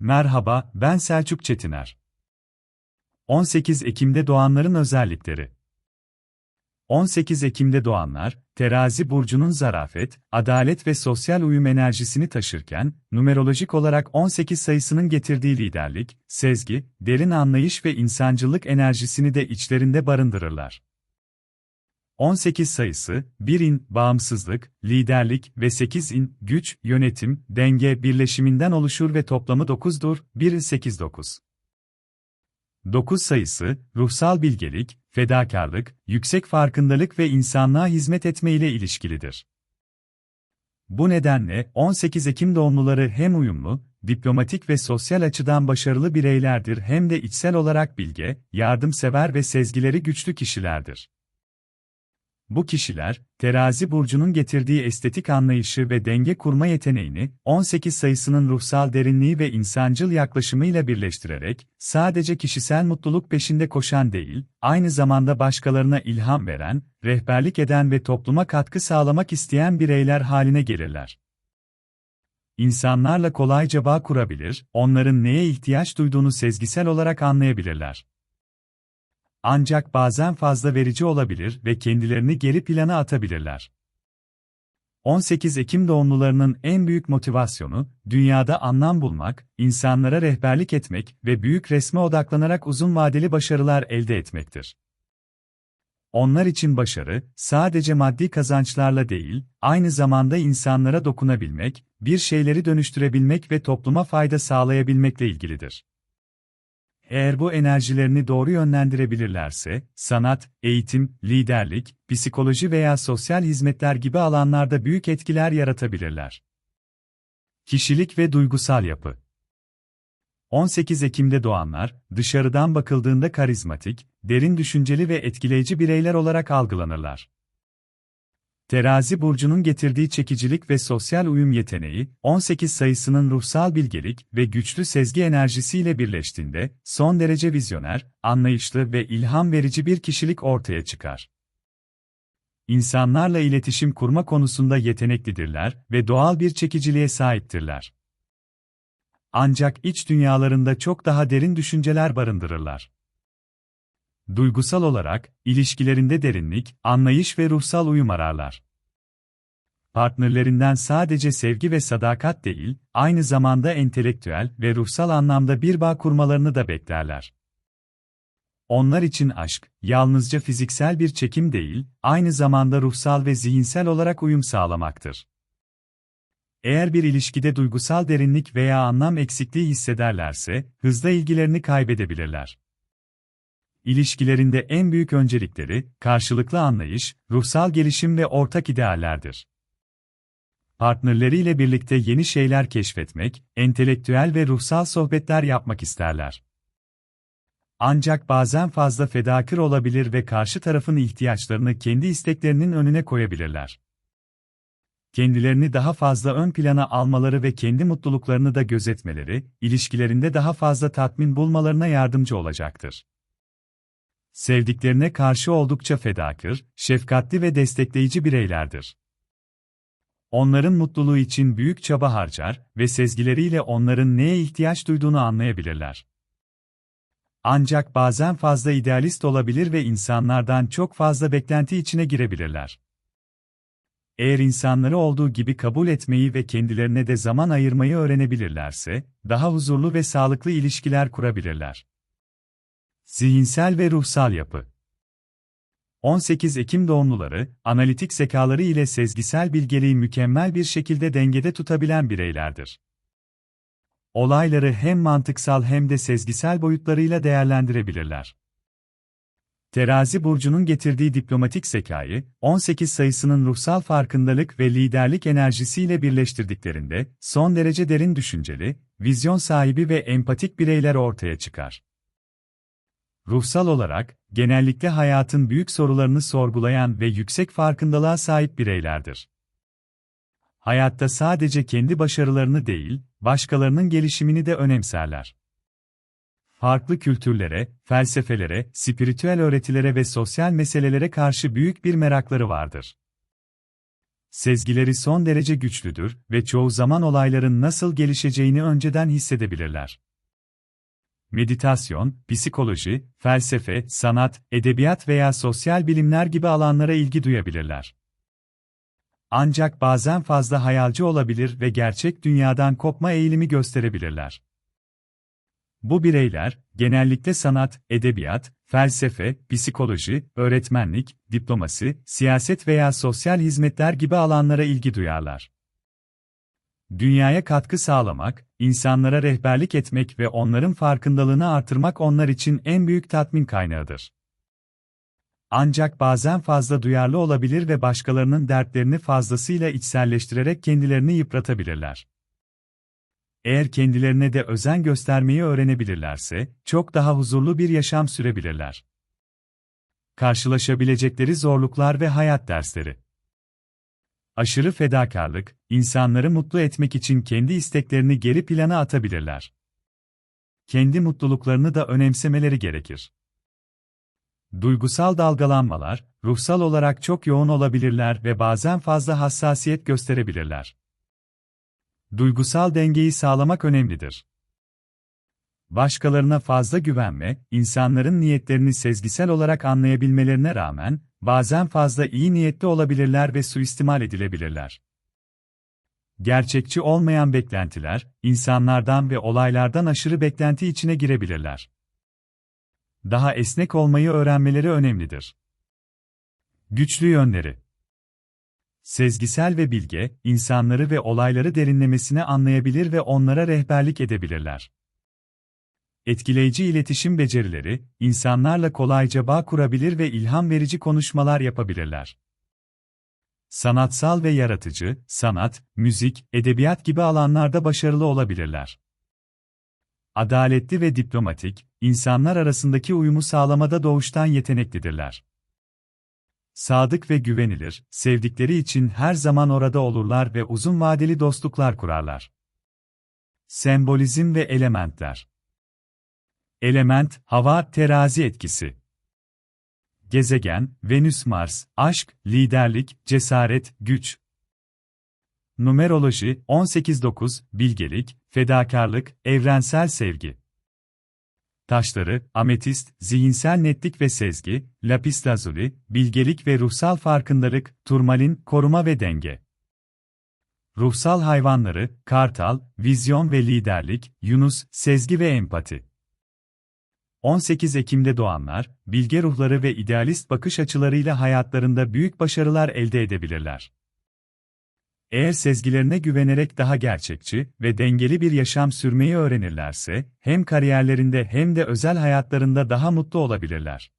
Merhaba, ben Selçuk Çetiner. 18 Ekim'de doğanların özellikleri 18 Ekim'de doğanlar, terazi burcunun zarafet, adalet ve sosyal uyum enerjisini taşırken, numerolojik olarak 18 sayısının getirdiği liderlik, sezgi, derin anlayış ve insancılık enerjisini de içlerinde barındırırlar. 18 sayısı, 1 in, bağımsızlık, liderlik ve 8 in, güç, yönetim, denge birleşiminden oluşur ve toplamı 9'dur, 1 8 9. 9 sayısı, ruhsal bilgelik, fedakarlık, yüksek farkındalık ve insanlığa hizmet etme ile ilişkilidir. Bu nedenle 18 Ekim doğumluları hem uyumlu, diplomatik ve sosyal açıdan başarılı bireylerdir hem de içsel olarak bilge, yardımsever ve sezgileri güçlü kişilerdir. Bu kişiler, terazi burcunun getirdiği estetik anlayışı ve denge kurma yeteneğini, 18 sayısının ruhsal derinliği ve insancıl yaklaşımıyla birleştirerek, sadece kişisel mutluluk peşinde koşan değil, aynı zamanda başkalarına ilham veren, rehberlik eden ve topluma katkı sağlamak isteyen bireyler haline gelirler. İnsanlarla kolayca bağ kurabilir, onların neye ihtiyaç duyduğunu sezgisel olarak anlayabilirler. Ancak bazen fazla verici olabilir ve kendilerini geri plana atabilirler. 18 Ekim doğumlularının en büyük motivasyonu, dünyada anlam bulmak, insanlara rehberlik etmek ve büyük resme odaklanarak uzun vadeli başarılar elde etmektir. Onlar için başarı, sadece maddi kazançlarla değil, aynı zamanda insanlara dokunabilmek, bir şeyleri dönüştürebilmek ve topluma fayda sağlayabilmekle ilgilidir. Eğer bu enerjilerini doğru yönlendirebilirlerse, sanat, eğitim, liderlik, psikoloji veya sosyal hizmetler gibi alanlarda büyük etkiler yaratabilirler. Kişilik ve duygusal yapı 18 Ekim'de doğanlar, dışarıdan bakıldığında karizmatik, derin düşünceli ve etkileyici bireyler olarak algılanırlar. Terazi burcunun getirdiği çekicilik ve sosyal uyum yeteneği, 18 sayısının ruhsal bilgelik ve güçlü sezgi enerjisiyle birleştiğinde son derece vizyoner, anlayışlı ve ilham verici bir kişilik ortaya çıkar. İnsanlarla iletişim kurma konusunda yeteneklidirler ve doğal bir çekiciliğe sahiptirler. Ancak iç dünyalarında çok daha derin düşünceler barındırırlar. Duygusal olarak, ilişkilerinde derinlik, anlayış ve ruhsal uyum ararlar. Partnerlerinden sadece sevgi ve sadakat değil, aynı zamanda entelektüel ve ruhsal anlamda bir bağ kurmalarını da beklerler. Onlar için aşk, yalnızca fiziksel bir çekim değil, aynı zamanda ruhsal ve zihinsel olarak uyum sağlamaktır. Eğer bir ilişkide duygusal derinlik veya anlam eksikliği hissederlerse, hızla ilgilerini kaybedebilirler. İlişkilerinde en büyük öncelikleri, karşılıklı anlayış, ruhsal gelişim ve ortak ideallerdir. Partnerleriyle birlikte yeni şeyler keşfetmek, entelektüel ve ruhsal sohbetler yapmak isterler. Ancak bazen fazla fedakar olabilir ve karşı tarafın ihtiyaçlarını kendi isteklerinin önüne koyabilirler. Kendilerini daha fazla ön plana almaları ve kendi mutluluklarını da gözetmeleri, ilişkilerinde daha fazla tatmin bulmalarına yardımcı olacaktır sevdiklerine karşı oldukça fedakar, şefkatli ve destekleyici bireylerdir. Onların mutluluğu için büyük çaba harcar ve sezgileriyle onların neye ihtiyaç duyduğunu anlayabilirler. Ancak bazen fazla idealist olabilir ve insanlardan çok fazla beklenti içine girebilirler. Eğer insanları olduğu gibi kabul etmeyi ve kendilerine de zaman ayırmayı öğrenebilirlerse, daha huzurlu ve sağlıklı ilişkiler kurabilirler. Zihinsel ve ruhsal yapı 18 Ekim doğumluları, analitik zekaları ile sezgisel bilgeliği mükemmel bir şekilde dengede tutabilen bireylerdir. Olayları hem mantıksal hem de sezgisel boyutlarıyla değerlendirebilirler. Terazi burcunun getirdiği diplomatik zekayı, 18 sayısının ruhsal farkındalık ve liderlik enerjisiyle birleştirdiklerinde son derece derin düşünceli, vizyon sahibi ve empatik bireyler ortaya çıkar. Ruhsal olarak, genellikle hayatın büyük sorularını sorgulayan ve yüksek farkındalığa sahip bireylerdir. Hayatta sadece kendi başarılarını değil, başkalarının gelişimini de önemserler. Farklı kültürlere, felsefelere, spiritüel öğretilere ve sosyal meselelere karşı büyük bir merakları vardır. Sezgileri son derece güçlüdür ve çoğu zaman olayların nasıl gelişeceğini önceden hissedebilirler. Meditasyon, psikoloji, felsefe, sanat, edebiyat veya sosyal bilimler gibi alanlara ilgi duyabilirler. Ancak bazen fazla hayalci olabilir ve gerçek dünyadan kopma eğilimi gösterebilirler. Bu bireyler, genellikle sanat, edebiyat, felsefe, psikoloji, öğretmenlik, diplomasi, siyaset veya sosyal hizmetler gibi alanlara ilgi duyarlar. Dünyaya katkı sağlamak, insanlara rehberlik etmek ve onların farkındalığını artırmak onlar için en büyük tatmin kaynağıdır. Ancak bazen fazla duyarlı olabilir ve başkalarının dertlerini fazlasıyla içselleştirerek kendilerini yıpratabilirler. Eğer kendilerine de özen göstermeyi öğrenebilirlerse, çok daha huzurlu bir yaşam sürebilirler. Karşılaşabilecekleri zorluklar ve hayat dersleri. Aşırı fedakarlık, insanları mutlu etmek için kendi isteklerini geri plana atabilirler. Kendi mutluluklarını da önemsemeleri gerekir. Duygusal dalgalanmalar, ruhsal olarak çok yoğun olabilirler ve bazen fazla hassasiyet gösterebilirler. Duygusal dengeyi sağlamak önemlidir. Başkalarına fazla güvenme, insanların niyetlerini sezgisel olarak anlayabilmelerine rağmen, bazen fazla iyi niyetli olabilirler ve suistimal edilebilirler. Gerçekçi olmayan beklentiler, insanlardan ve olaylardan aşırı beklenti içine girebilirler. Daha esnek olmayı öğrenmeleri önemlidir. Güçlü yönleri Sezgisel ve bilge, insanları ve olayları derinlemesine anlayabilir ve onlara rehberlik edebilirler. Etkileyici iletişim becerileri, insanlarla kolayca bağ kurabilir ve ilham verici konuşmalar yapabilirler. Sanatsal ve yaratıcı, sanat, müzik, edebiyat gibi alanlarda başarılı olabilirler. Adaletli ve diplomatik, insanlar arasındaki uyumu sağlamada doğuştan yeteneklidirler. Sadık ve güvenilir, sevdikleri için her zaman orada olurlar ve uzun vadeli dostluklar kurarlar. Sembolizm ve elementler Element, hava, terazi etkisi. Gezegen, Venüs Mars, aşk, liderlik, cesaret, güç. Numeroloji, 18-9, bilgelik, fedakarlık, evrensel sevgi. Taşları, ametist, zihinsel netlik ve sezgi, lapis lazuli, bilgelik ve ruhsal farkındalık, turmalin, koruma ve denge. Ruhsal hayvanları, kartal, vizyon ve liderlik, yunus, sezgi ve empati. 18 Ekim'de doğanlar, bilge ruhları ve idealist bakış açılarıyla hayatlarında büyük başarılar elde edebilirler. Eğer sezgilerine güvenerek daha gerçekçi ve dengeli bir yaşam sürmeyi öğrenirlerse, hem kariyerlerinde hem de özel hayatlarında daha mutlu olabilirler.